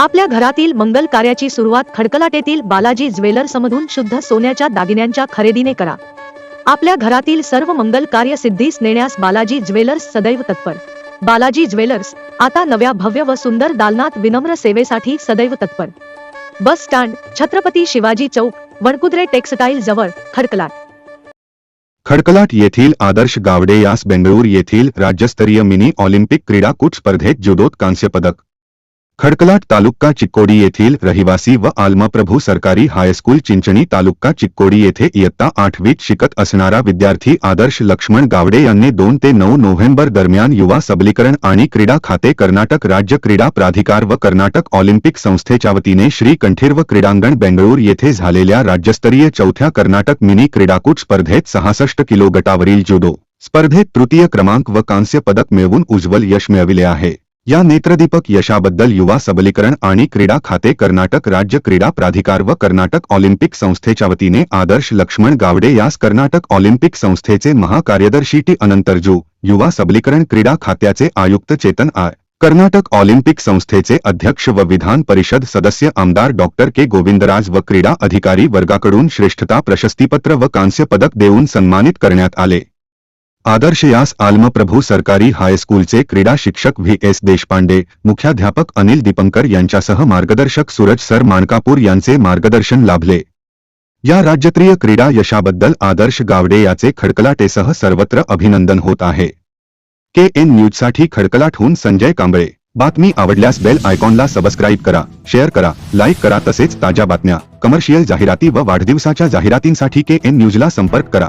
आपल्या घरातील मंगल कार्याची सुरुवात खडकलाटेतील बालाजी ज्वेलर्समधून शुद्ध सोन्याच्या दागिन्यांच्या खरेदीने करा. आपल्या घरातील सर्व मंगल कार्य सिद्धीस नेण्यास बालाजी ज्वेलर्स सदैव तत्पर. बालाजी ज्वेलर्स आता नव्या भव्य व सुंदर दालनात विनम्र सेवेसाठी सदैव तत्पर. बस स्टँड छत्रपती शिवाजी चौक वणकुद्रे टेक्सटाईल जवळ खडकलाट. खडकलाट येथील आदर्श गावडे यास बेंगळूर येथील राज्यस्तरीय मिनी ऑलिम्पिक क्रीडाकूट स्पर्धेत जुदोत कांस्य पदक. खडकलाट तालुका चिक्कोडी येथील रहिवासी व आल्मप्रभू सरकारी हायस्कूल चिंचणी तालुका चिक्कोडी येथे इयत्ता आठवीत शिकत असणारा विद्यार्थी आदर्श लक्ष्मण गावडे यांनी दोन ते नऊ नोव्हेंबर दरम्यान युवा सबलीकरण आणि क्रीडा खाते कर्नाटक राज्य क्रीडा प्राधिकार व कर्नाटक ऑलिम्पिक संस्थेच्या वतीने श्री कंठीर्व क्रीडांगण बेंगळूर येथे झालेल्या राज्यस्तरीय चौथ्या कर्नाटक मिनी क्रीडाकूट स्पर्धेत सहासष्ट किलो गटावरील जुडो स्पर्धेत तृतीय क्रमांक व कांस्य पदक मिळवून उज्ज्वल यश मिळविले आहे. या नेत्रदीपक यशाबद्दल युवा सबलीकरण आणि क्रीडा खाते कर्नाटक राज्य क्रीडा प्राधिकार व कर्नाटक ऑलिम्पिक संस्थेच्या वतीने आदर्श लक्ष्मण गावडे यास कर्नाटक ऑलिम्पिक संस्थेचे महाकार्यदर्शी टी. अनंतरजू युवा सबलीकरण क्रीडा खात्याचे आयुक्त चेतन आय कर्नाटक ऑलिम्पिक संस्थेचे अध्यक्ष व विधान परिषद सदस्य आमदार डॉक्टर के. गोविंदराज व क्रीडा अधिकारी वर्गाकडून श्रेष्ठता प्रशस्तीपत्र व कांस्य पदक देऊन सन्मानित करण्यात आले. आदर्श यास आल्मप्रभू सरकारी हायस्कूलचे क्रीडा शिक्षक व्ही एस देशपांडे, मुख्याध्यापक अनिल दीपंकर मार्गदर्शक सूरज सर मानकापूर मार्गदर्शन लाभले. या राज्यत्रीय क्रीडा यशाबद्दल आदर्श गावडे याचे खडकलाटेसह सर्वत्र अभिनंदन होत आहे. के एन न्यूज़ न्यूजसाठी खडकलाटहून संजय कांबळे. बातमी आवडल्यास बेल आयकॉनला सबस्क्राईब करा, शेअर करा, लाईक करा तसेच ताज्या बातम्या, कमर्शियल जाहिराती व वाढदिवसाच्या जाहिरातींसाठी के एन न्यूजला संपर्क करा.